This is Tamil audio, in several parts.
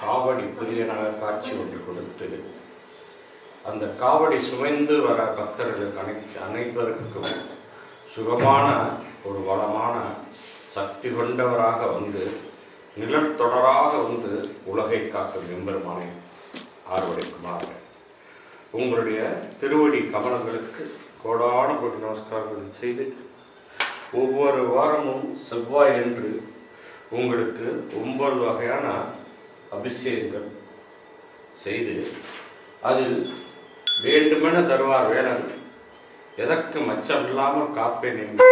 காவடி புதியனாக காட்சி ஒன்று கொடுத்து அந்த காவடி சுமைந்து வர பக்தர்கள் அனைத்து அனைவருக்கும் சுகமான ஒரு வளமான சக்தி கொண்டவராக வந்து நிழல் தொடராக வந்து உலகை காக்கும் எம்பெருமானை ஆர்வடை உங்களுடைய திருவடி கமலங்களுக்கு கோடான கோடி நமஸ்காரங்கள் செய்து ஒவ்வொரு வாரமும் செவ்வாய் என்று உங்களுக்கு ஒன்பது வகையான அபிஷேகங்கள் செய்து அதில் வேண்டுமென தருவார் வேளன் எதற்கு மச்சம் இல்லாமல் காப்பேன் என்று.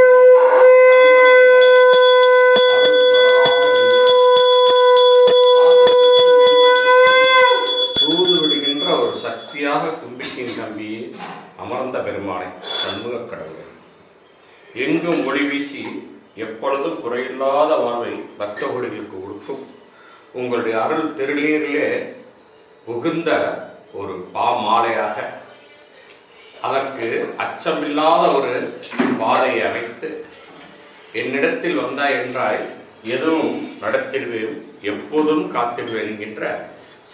ஒரு சக்தியாக கும்பிக்கின் நம்பியே அமர்ந்த பெருமானை சண்முகக் கடவுளை. எங்கும் ஒளி வீசி எப்பொழுதும் குறையில்லாத வாழ்வை பக்தர்களுக்கு கொடுக்கும் உங்களுடைய அருள் திருநீரிலே புகுந்த ஒரு பா மாலையாக அதற்கு அச்சமில்லாத ஒரு பாதையை அமைத்து என்னிடத்தில் வந்தாய் என்றாய் எதுவும் நடத்திடுவேன் எப்போதும் காத்திடுவேன் என்கின்ற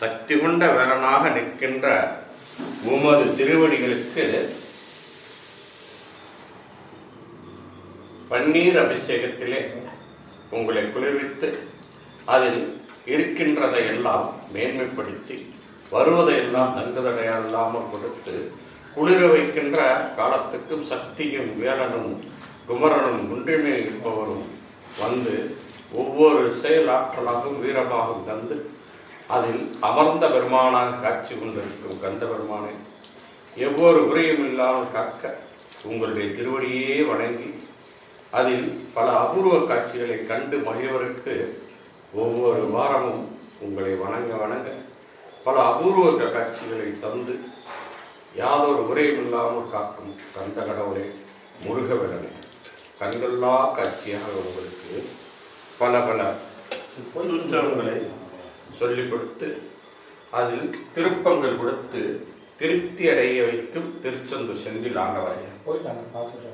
சக்தி கொண்ட வேலனாக நிற்கின்ற உமது திருவடிகளுக்கு பன்னீர் அபிஷேகத்திலே உங்களை குளிர்வித்து அதில் இருக்கின்றதை எல்லாம் மேன்மைப்படுத்தி வருவதையெல்லாம் நன்குதடையில்லாமல் கொடுத்து குளிர வைக்கின்ற காலத்துக்கும் சக்தியும் வேலனும் குமரனும் குன்றிமே இருப்பவரும் வந்து ஒவ்வொரு செயலாற்றலாகவும் வீரமாகவும் தந்து அதில் அமர்ந்த பெருமானாக காட்சி கொண்டிருக்கும் கந்த பெருமானை எவ்வொரு உரையும் இல்லாமல் காக்க உங்களுடைய திருவடியே வணங்கி அதில் பல அபூர்வ காட்சிகளை கண்டு மகிழ்வருக்கு ஒவ்வொரு வாரமும் உங்களை வணங்க வணங்க பல அபூர்வ காட்சிகளை தந்து யாதொரு உரையும் இல்லாமல் காக்கும் கந்த கடவுளே முருகவிடனே கண்கொள்ளா காட்சியாக உங்களுக்கு பல பல சுற்றங்களை சொல்லிக் கொடுத்து அதில் திருப்பங்கள் கொடுத்து திருப்தி அடைய வைக்கும் திருச்செந்தூர் செந்தில் ஆண்டவரே. போயிட்டாங்க பார்த்துட்டு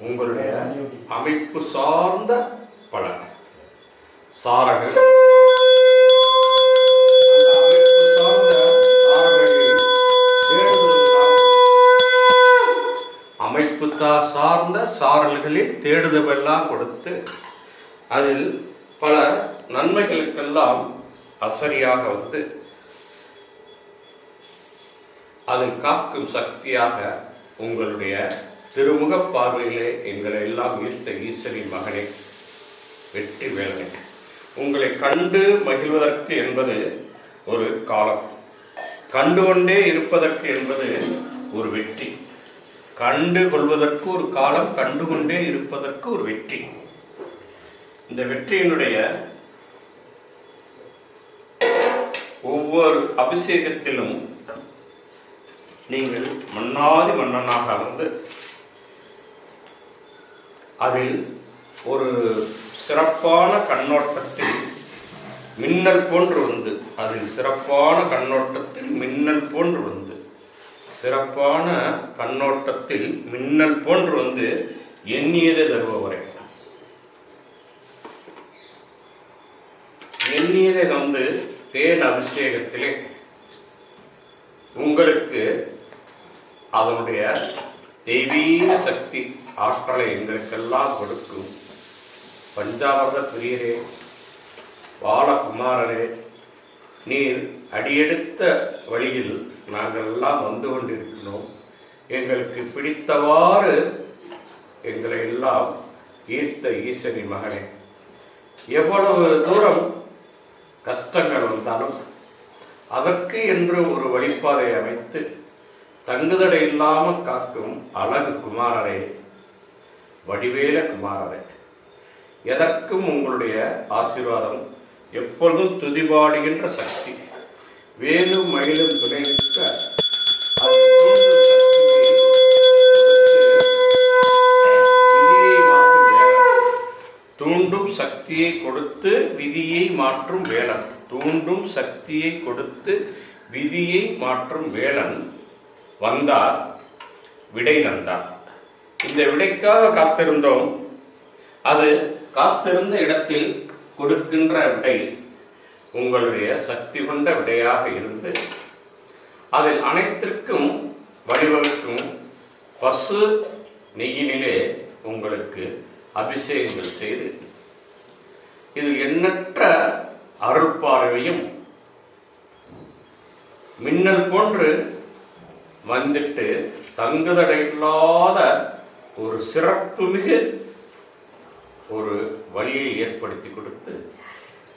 உங்களுடைய அமைப்பு சார்ந்த பல சாரங்கள் அமைப்புத்தா அமைப்பு சார்ந்த தேடுதல் சாரல்களில் தேடுதவெல்லாம் கொடுத்து அதில் பல நன்மைகளுக்கெல்லாம் அசரியாக வந்து அது காக்கும் சக்தியாக உங்களுடைய திருமுக பார்வையிலே எங்களை எல்லாம் ஈர்த்த ஈஸ்வரின் மகனே வெற்றி வேலனே உங்களை கண்டு மகிழ்வதற்கு என்பது ஒரு காலம். கண்டு கொண்டே இருப்பதற்கு என்பது ஒரு வெற்றி. கண்டு கொள்வதற்கு ஒரு காலம் கண்டு கொண்டே இருப்பதற்கு ஒரு வெற்றி. இந்த வெற்றியினுடைய ஒவ்வொரு அபிஷேகத்திலும் நீங்கள் மன்னாதி மன்னனாக வந்து அதில் ஒரு சிறப்பான கண்ணோட்டத்தில் மின்னல் போன்று வந்து அதில் சிறப்பான கண்ணோட்டத்தில் மின்னல் போன்று வந்து சிறப்பான கண்ணோட்டத்தில் மின்னல் போன்று வந்து எண்ணியதை தருபவரே எண்ணியதை வந்து தேன் அபிஷேகத்திலே உங்களுக்கு அதனுடைய தெய்வீக சக்தி ஆற்றலை எங்களுக்கெல்லாம் கொடுக்கும். பஞ்சாவத பிரியரே. பாலகுமாரரே நீர் அடியெடுத்த வழியில் நாங்கள் எல்லாம் வந்து கொண்டிருக்கிறோம். எங்களுக்கு பிடித்தவாறு எங்களை எல்லாம் ஈர்த்த ஈசனி மகனே. எவ்வளவு தூரம் கஷ்டங்கள் வந்தாலும் அதற்கு என்று ஒரு வழிபாதை அமைத்து தங்குதடை இல்லாமல் காக்கும் அழகு குமாரரே வடிவேல குமாரரே எதற்கும் உங்களுடைய ஆசீர்வாதம் எப்பொழுதும் துதிபாடுகின்ற சக்தி. வேலும் மயிலும் துணை நிற்க தூண்டும் சக்தியை கொடுத்து விதியை மாற்றும் வேலன். தூண்டும் சக்தியை கொடுத்து விதியை மாற்றும் வேலன் வந்தார் விடை தந்தார். இந்த விடைக்காக காத்திருந்தோம். அது காத்திருந்த இடத்தில் கொடுக்கின்ற விடை உங்களுடைய சக்தி கொண்ட விடையாக இருந்து அதில் அனைத்திற்கும் வழிவகுக்கும் பசு நெய்யினிலே உங்களுக்கு அபிஷேகங்கள் செய்து இது எண்ணற்ற அருள் பார்வையும் மின்னல் போன்று வந்துட்டு தங்குதடையில்லாத ஒரு சிறப்பு மிகு ஒரு வழியை ஏற்படுத்தி கொடுத்து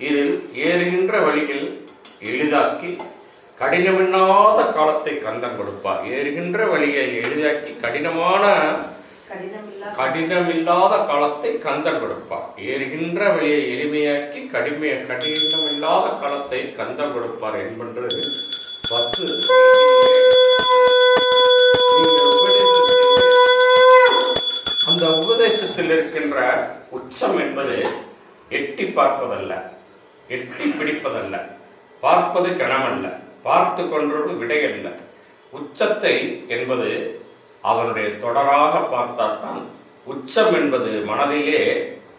இதில் ஏறுகின்ற வழியில் எளிதாக்கி கடினமில்லாத காலத்தை கந்தன் கொடுப்பார். ஏறுகின்ற வழியை எளிதாக்கி கடினமான கடினமில்லா கடினமில்லாத காலத்தை கந்தன் கொடுப்பார். ஏறுகின்ற வழியை எளிமையாக்கி கடிமை கடினமில்லாத காலத்தை கந்தன் கொடுப்பார் என்பது பத்து. அந்த உபதேசத்தில் இருக்கின்ற உச்சம் என்பது எட்டி பார்ப்பதல்ல எட்டி பிடிப்பதல்ல பார்ப்பது கணமல்ல பார்த்து கொண்டது விடையல்ல. உச்சத்தை என்பது அவனுடைய தொடராக பார்த்தால்தான் உச்சம் என்பது மனதிலே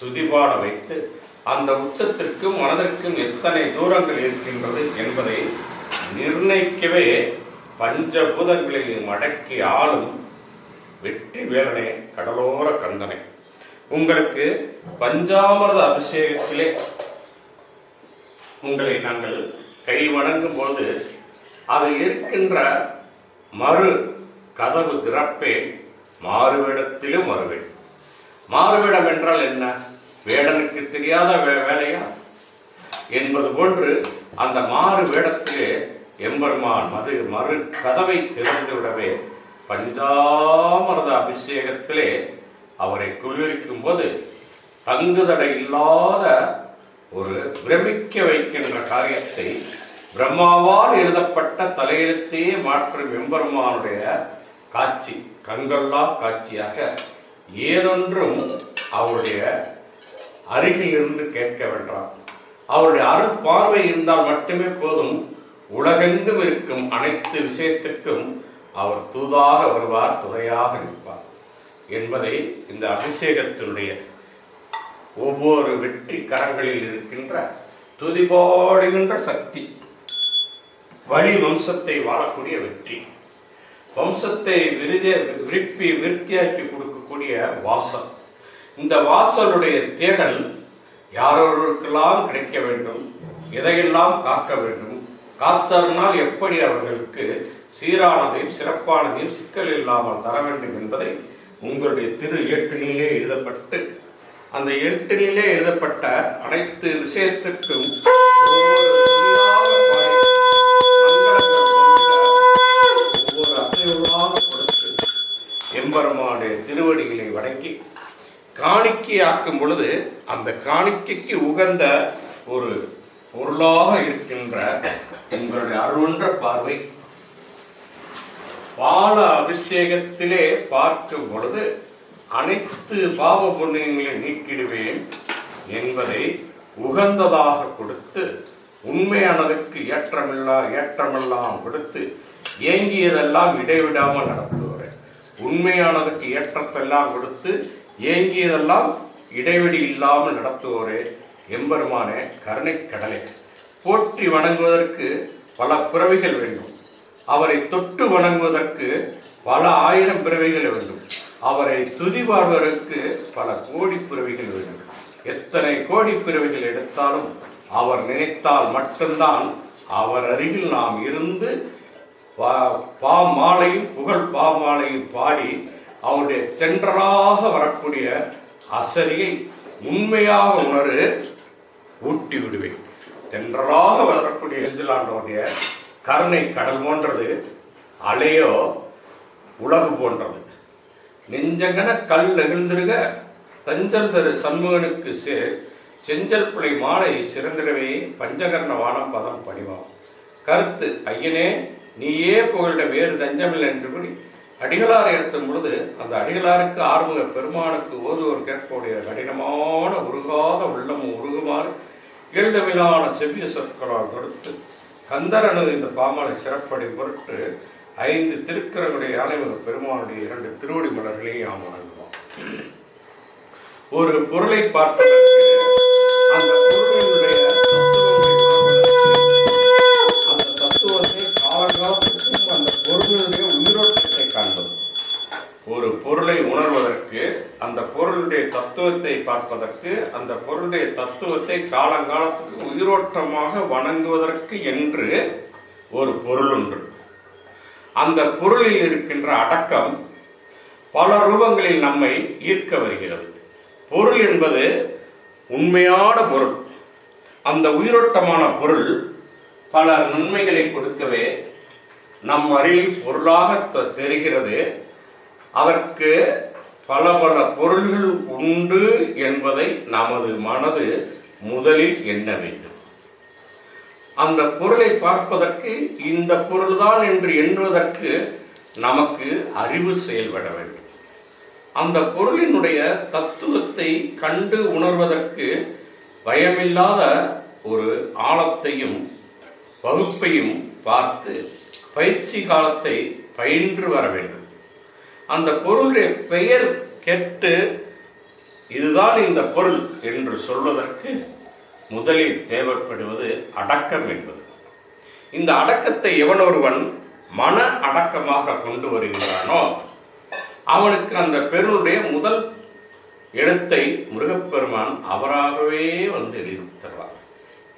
துதிபாட வைத்து அந்த உச்சத்திற்கும் மனதிற்கும் எத்தனை தூரங்கள் இருக்கின்றது என்பதை நிர்ணயிக்கவே பஞ்சபூதங்களை மடக்கி ஆளும் வெற்றி வேலனே கடலோர கந்தனை. உங்களுக்கு பஞ்சாமிரத அபிஷேகத்திலே உங்களை நாங்கள் கை வணங்கும் போது அதில் இருக்கின்ற மறு கதவு திறப்பேன் மாறுவேடத்திலும் வருவேன் மாறுவேடம் என்றால் என்ன? வேடனுக்கு தெரியாத வே- வேலையா? என்பது போன்று அந்த மாறு வேடத்திலே எம்பெருமான் மது மறு கதவை திறந்துவிடவே பஞ்சாமிரத அபிஷேகத்திலே அவரை குளிர்விக்கும் போது தங்குதடை இல்லாத ஒரு பிரமிக்க வைக்கின்ற காரியத்தை பிரம்மாவால் எழுதப்பட்ட தலையெழுத்தையே மாற்றும் எம்பெருமானுடைய காட்சி கண்கொள்ளா காட்சியாக ஏதொன்றும் அவருடைய அருகில் இருந்து கேட்க வேண்டாம். அவருடைய அருள் பார்வை இருந்தால் மட்டுமே போதும். உலகெங்கும் இருக்கும் அனைத்து விஷயத்துக்கும் அவர் தூதாக வருவார் துணையாக நிற்பார் என்பதை இந்த அபிஷேகத்தினுடைய ஒவ்வொரு வெற்றி கரங்களில் இருக்கின்ற துதிபாடுகின்ற சக்தி வழி வம்சத்தை வாழக்கூடிய வெற்றி வம்சத்தை விருதிய விருப்பி விருத்தியாக்கி கொடுக்கக்கூடிய வாசல். இந்த வாசலுடைய தேடல் யாரோருக்கெல்லாம் கிடைக்க வேண்டும் எதையெல்லாம் காக்க வேண்டும் காத்தருனால் எப்படி அவர்களுக்கு சீரானதையும் சிறப்பானதையும் சிக்கல் இல்லாமல் தர வேண்டும் என்பதை உங்களுடைய திரு ஏட்டினிலே எழுதப்பட்டு அந்த எழுத்திலே எழுதப்பட்ட அனைத்து விஷயத்திற்கும் ஒவ்வொரு ஒவ்வொரு கொடுத்து எம்பெருமானுடைய திருவடிகளை வணங்கி காணிக்கையாக்கும் பொழுது அந்த காணிக்கைக்கு உகந்த ஒரு பொருளாக இருக்கின்ற உங்களுடைய அருள்ன்ற பார்வை பால அபிஷேகத்திலே பார்க்கும் பொழுது அனைத்து பாவ புண்ணியங்களை நீக்கிடுவேன் என்பதை உகந்ததாக கொடுத்து உண்மையானதுக்கு ஏற்றமில்லா ஏற்றமெல்லாம் கொடுத்து ஏங்கியதெல்லாம் இடைவிடாமல் நடத்துவார் உண்மையானதுக்கு ஏற்றத்தெல்லாம் கொடுத்து ஏங்கியதெல்லாம் இடைவெளி இல்லாமல் நடத்துவோரே எம்பெருமானே கருணை கடலை. போற்றி வணங்குவதற்கு பல பிறவிகள் வேண்டும். அவரை தொட்டு வணங்குவதற்கு பல ஆயிரம் பிறவிகள் வேண்டும். அவரை துதிவாழ்வதற்கு பல கோடி பிறவிகள் வேண்டும். எத்தனை கோடி பிறவிகள் எடுத்தாலும் அவர் நினைத்தால் மட்டும்தான் அவர் அருகில் நாம் இருந்து பா- பாமாலையும் புகழ் பா மாலையும் பாடி அவருடைய தென்றலாக வரக்கூடிய அசரியை உண்மையாக உணரு ஊட்டி விடுவேன். தென்றலாக வரக்கூடிய எஞ்சிலாண்டோடைய கருணை கடல் போன்றது அலையோ உலகு போன்றது. நெஞ்சங்கன கல் நெகிழ்ந்திருக தஞ்சல் தரு சண்முகனுக்கு சே செஞ்சல் புலை மாலை சிறந்திடவே பஞ்சகர்ண வானம் பதம் பணிவாம் கருத்து ஐயனே நீயே புகழிட வேறு தஞ்சமில்லை என்று அடிகளார் எடுத்தும் பொழுது அந்த அடிகளாருக்கு ஆறுமுக பெருமானுக்கு ஓதுவோர் கேட்புடைய கடினமான உருகாத உள்ளமும் உருகுமாறு எழுதமிலான செவ்விய சொற்களால் கொடுத்து கந்தரனது இந்த பாமாலை சிறப்படை பொருட்டு ஐந்து திருக்கரங்களுடைய ஆணைமுக பெருமானுடைய இரண்டு திருவடி மலர்களையும் நாம் வணங்குவோம். ஒரு பொருளை பார்ப்பதற்கு அந்த பொருளினுடைய ஒரு பொருளை உணர்வதற்கு அந்த பொருளுடைய தத்துவத்தை பார்ப்பதற்கு அந்த பொருளுடைய தத்துவத்தை காலங்காலத்துக்கு உயிரோட்டமாக வணங்குவதற்கு என்று ஒரு பொருள் உண்டு. அந்த பொருளில் இருக்கின்ற அடக்கம் பல ரூபங்களில் நம்மை ஈர்க்க வருகிறது. பொருள் என்பது உண்மையான பொருள். அந்த உயிரோட்டமான பொருள் பல நன்மைகளை கொடுக்கவே நம் அறிவில் பொருளாக தெரிகிறது. அதற்கு பல பல பொருள்கள் உண்டு என்பதை நமது மனது முதலில் எண்ண வேண்டும். அந்த பொருளை பார்ப்பதற்கு இந்த பொருள்தான் என்று எண்ணுவதற்கு நமக்கு அறிவு செயல்பட வேண்டும். அந்த பொருளினுடைய தத்துவத்தை கண்டு உணர்வதற்கு பயமில்லாத ஒரு ஆழத்தையும் வகுப்பையும் பார்த்து பயிற்சி காலத்தை பயின்று வர வேண்டும். அந்த பொருளுடைய பெயர் கெட்டு இதுதான் இந்த பொருள் என்று சொல்வதற்கு முதலில் தேவைப்படுவது அடக்கம் என்பது. இந்த அடக்கத்தை எவன் ஒருவன் மன அடக்கமாக கொண்டு வருகிறானோ அவனுக்கு அந்த பெருளுடைய முதல் எழுத்தை முருகப்பெருமான் அவராகவே வந்து எழுதி தருவார்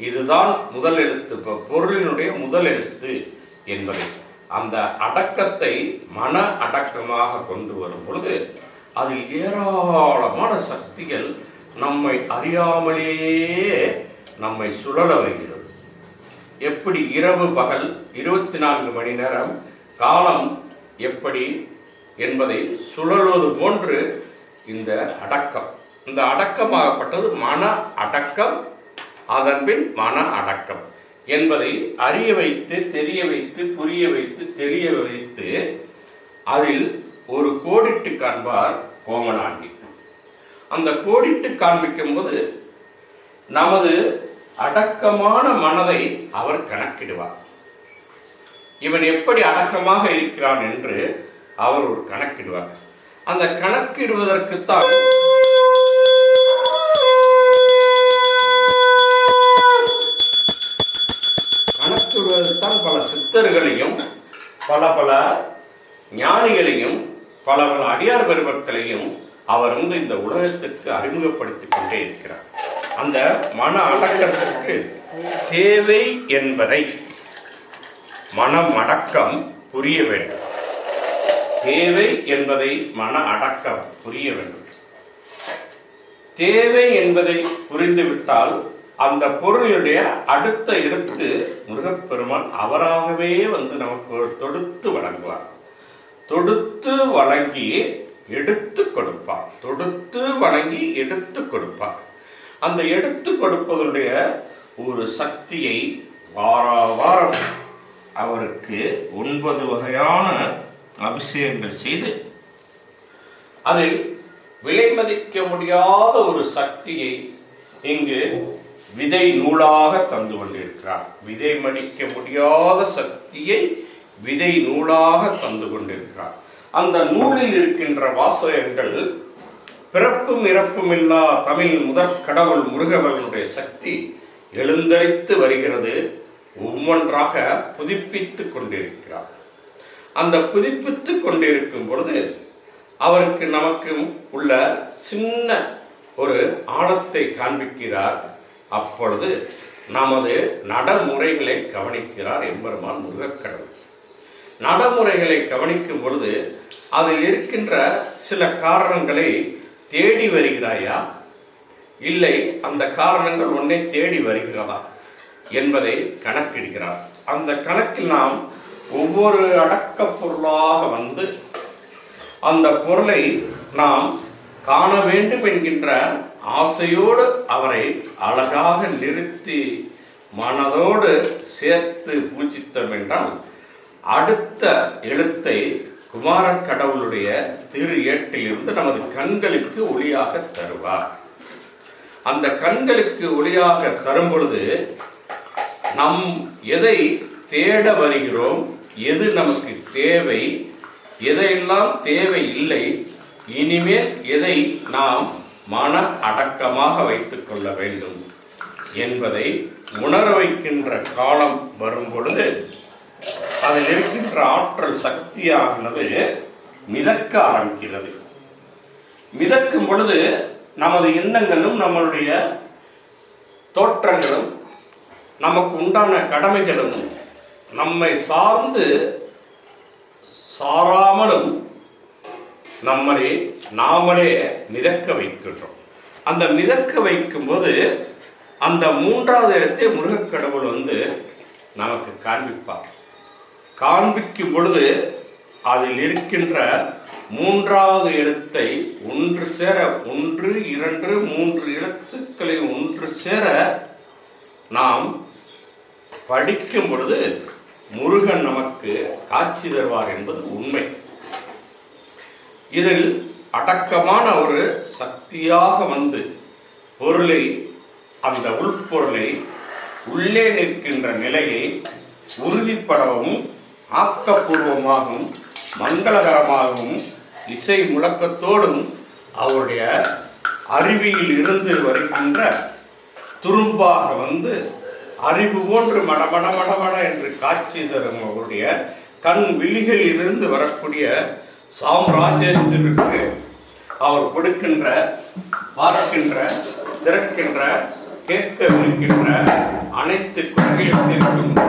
இதுதான் முதல் எழுத்து பொருளினுடைய முதல் எழுத்து என்பதை அந்த அடக்கத்தை மன அடக்கமாக கொண்டு வரும் பொழுது அதில் ஏராளமான சக்திகள் நம்மை அறியாமலேயே நம்மை சுழல வைக்கிறது. எப்படி இரவு பகல் இருபத்தி நான்கு மணி நேரம் காலம் எப்படி என்பதை சுழல்வது போன்று இந்த அடக்கம். இந்த அடக்கமாகப்பட்டது மன அடக்கம் அதன்பின் மன அடக்கம். என்பதை அறிய வைத்து தெரிய வைத்து புரிய வைத்து தெரிய வைத்து அதில் ஒரு கோடிட்டு காண்பார் கோமனாண்டி. அந்த கோடிட்டு காண்பிக்கும் போது நமது அடக்கமான மனதை அவர் கணக்கிடுவார். இவன் எப்படி அடக்கமாக இருக்கிறான் என்று அவர் ஒரு கணக்கிடுவார். அந்த கணக்கிடுவதற்குத்தான் கணக்கிடுவதற்குத்தான் பல சித்தர்களையும் பல பல ஞானிகளையும் பல பல அடியார் பெருமக்களையும் அவர் வந்து இந்த உலகத்துக்கு அறிமுகப்படுத்திக் கொண்டே இருக்கிறார். அந்த மன அடக்கத்திற்கு தேவை என்பதை மனம் அடக்கம் புரிய வேண்டும். தேவை என்பதை மன அடக்கம் புரிய வேண்டும். தேவை என்பதை புரிந்துவிட்டால் அந்த பொருளுடைய அடுத்த எடுத்து முருகப்பெருமான் அவராகவே வந்து நமக்கு தொடுத்து வழங்குவார். தொடுத்து வழங்கி எடுத்து கொடுப்பார். தொடுத்து வழங்கி எடுத்து கொடுப்பார். அந்த எடுத்து கொடுப்பதனுடைய ஒரு சக்தியை வார வாரம் அவருக்கு ஒன்பது வகையான அபிஷேகங்கள் செய்து அதில் விலை மதிக்க முடியாத ஒரு சக்தியை இங்கு விதை நூலாக தந்து கொண்டிருக்கிறார் விதை மடிக்க முடியாத சக்தியை விதை நூலாக தந்து கொண்டிருக்கிறார் அந்த நூலில் இருக்கின்ற வாசகங்கள் பிறப்பும் இறப்பும் இல்லா தமிழ் முதற் கடவுள் முருகவர்களுடைய சக்தி எழுந்தரித்து வருகிறது ஒவ்வொன்றாக புதுப்பித்துக் கொண்டிருக்கிறார். அந்த புதுப்பித்துக் கொண்டிருக்கும் பொழுது அவருக்கு நமக்கு உள்ள சின்ன ஒரு ஆழத்தை காண்பிக்கிறார். அப்பொழுது நமது நடைமுறைகளை கவனிக்கிறார் எம்பெருமான் முருகக்கடவுள் நடைமுறைகளை கவனிக்கும் பொழுது அதில் இருக்கின்ற சில காரணங்களை தேடி வருகிறாயா? இல்லை அந்த காரணங்கள் உன்னை தேடி வருகிறதா என்பதை கணக்கிடுகிறார். அந்த கணக்கில் நாம் ஒவ்வொரு அடக்க பொருளாக வந்து அந்த பொருளை நாம் காண வேண்டும் என்கின்ற ஆசையோடு அவரை அழகாக நிறுத்தி மனதோடு சேர்த்து பூஜித்தோம் என்றால் அடுத்த எழுத்தை குமார கடவுளுடைய திரு ஏட்டிலிருந்து நமது கண்களுக்கு ஒளியாக தருவார். அந்த கண்களுக்கு ஒளியாக தரும் பொழுது நம் எதை தேட வருகிறோம் எது நமக்கு தேவை எதையெல்லாம் தேவை இல்லை இனிமேல் எதை நாம் மன அடக்கமாக வைத்துக் கொள்ள வேண்டும் என்பதை உணர வைக்கின்ற காலம் வரும் பொழுது அதில் இருக்கின்ற ஆற்றல் சக்தியானது மிதக்க ஆரம்பிக்கிறது. மிதக்கும் பொழுது நமது எண்ணங்களும் நம்மளுடைய தோற்றங்களும் நமக்கு உண்டான கடமைகளும் நம்மை சார்ந்து சாராமலும் நம்மளே நாமளே மிதக்க வைக்கின்றோம். அந்த மிதக்க வைக்கும்போது அந்த மூன்றாவது இடத்தை முருகக்கடவுள் வந்து நமக்கு காண்பிப்பார். காண்பிக்கும் பொழுது அதில் இருக்கின்ற மூன்றாவது இடத்தை ஒன்று சேர ஒன்று இரண்டு மூன்று எழுத்துக்களை ஒன்று சேர நாம் படிக்கும் பொழுது முருகன் நமக்கு காட்சி தருவார் என்பது உண்மை. இதில் அடக்கமான ஒரு சக்தியாக வந்து பொருளை அந்த உள்பொருளை உள்ளே நிற்கின்ற நிலையை உறுதிப்படவும் ஆக்கப்பூர்வமாகவும் மங்களகரமாகவும் இசை முழக்கத்தோடும் அவருடைய அருவியில் இருந்து வருகின்ற துரும்பாக வந்து அறிவு போன்று மடமட மடமட என்று காட்சி தரும் அவருடைய கண் விழிகளில் இருந்து வரக்கூடிய சாம்ராஜ்யத்திற்கு அவர் கொடுக்கின்ற பார்க்கின்ற திறக்கின்ற கேட்க அனைத்து குறைகளுக்கு